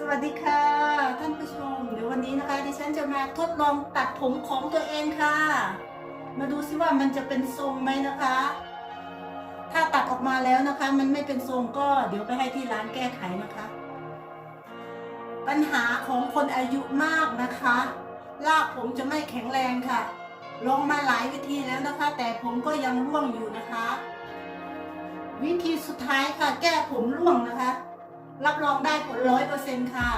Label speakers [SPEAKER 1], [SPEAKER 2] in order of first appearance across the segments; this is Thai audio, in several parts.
[SPEAKER 1] สวัสดีค่ะ ท่านผู้ชม เดี๋ยววันนี้นะคะดิฉันจะมาทดลองตัดผมของตัวเองค่ะ มาดูซิว่ามันจะเป็นทรงไหมนะคะ ถ้าตัดออกมาแล้วนะคะ มันไม่เป็นทรงก็เดี๋ยวไปให้ที่ร้านแก้ไขนะคะ ปัญหาของคนอายุมากนะคะรากผมจะไม่แข็งแรงค่ะ ลองมาหลายวิธีแล้วนะคะ แต่ผมก็ยังร่วงอยู่นะคะ วิธีสุดท้ายค่ะ แก้ผมร่วงนะคะ รับรองได้ผลร้อยเปอร์เซ็นต์ค่ะ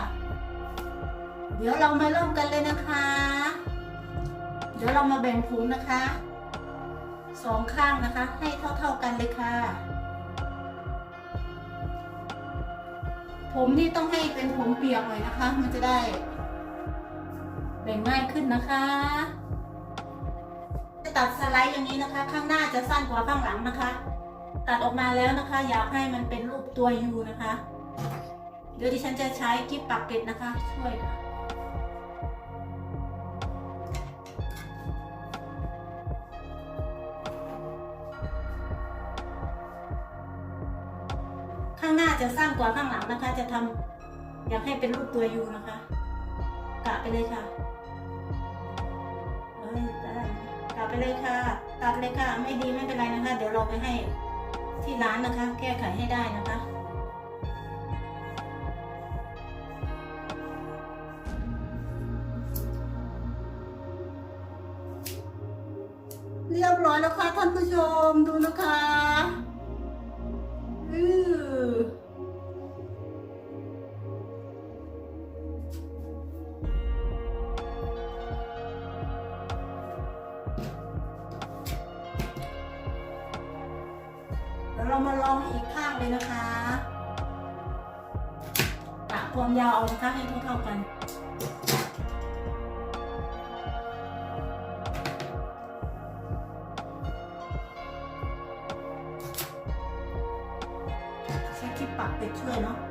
[SPEAKER 1] เดี๋ยวเรามาเริ่มกันเลยนะคะ เดี๋ยวเรามาแบ่งผมนะคะสองข้างนะคะ ให้เท่าๆกันเลยค่ะ ผมนี่ต้องให้เป็นผมเปียกหน่อยนะคะ มันจะได้ แบ่งง่ายขึ้นนะคะจะตัดสไลด์อย่างนี้นะคะ ข้างหน้าจะสั้นกว่าข้างหลังนะคะ ตัดออกมาแล้วนะคะ อยากให้มันเป็นรูปตัวยูนะคะ เดี๋ยวดิฉันจะใช้กิ๊บปักเกร็ดนะคะ ช่วยค่ะข้างหน้าจะสั้นกว่าข้างหลังนะคะ จะทำอยากให้เป็นรูปตัวยูนะคะกะไปเลยค่ะเอ้ยได้กะไปเลยค่ะ ตัดเลยค่ะ ไม่ดีไม่เป็นไรนะคะ เดี๋ยวเราไปให้ที่ร้านนะคะ แก้ไขให้ได้นะคะ เรียบร้อยแล้วค่ะท่านผู้ชมดูนะคะอือเดี๋ยวเรามาลองอีกข้างเลยนะคะกะความยาวเอานะคะให้เท่าๆกัน ที่ปั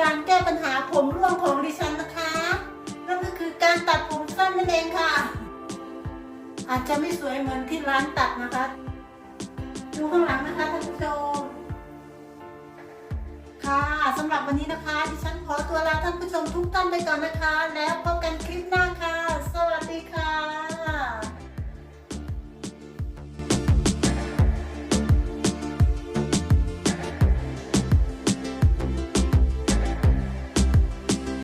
[SPEAKER 1] การแก้ปัญหาผมร่วงของดิฉันนะคะ นั่นก็คือการตัดผมสั้นนั่นเองค่ะ อาจจะไม่สวยเหมือนที่ร้านตัดนะคะ ดูข้างหลังนะคะท่านผู้ชม ค่ะสำหรับวันนี้นะคะ ดิฉันขอตัวลาท่านผู้ชมทุกท่านไปก่อนนะคะ แล้วพบกันคลิปหน้า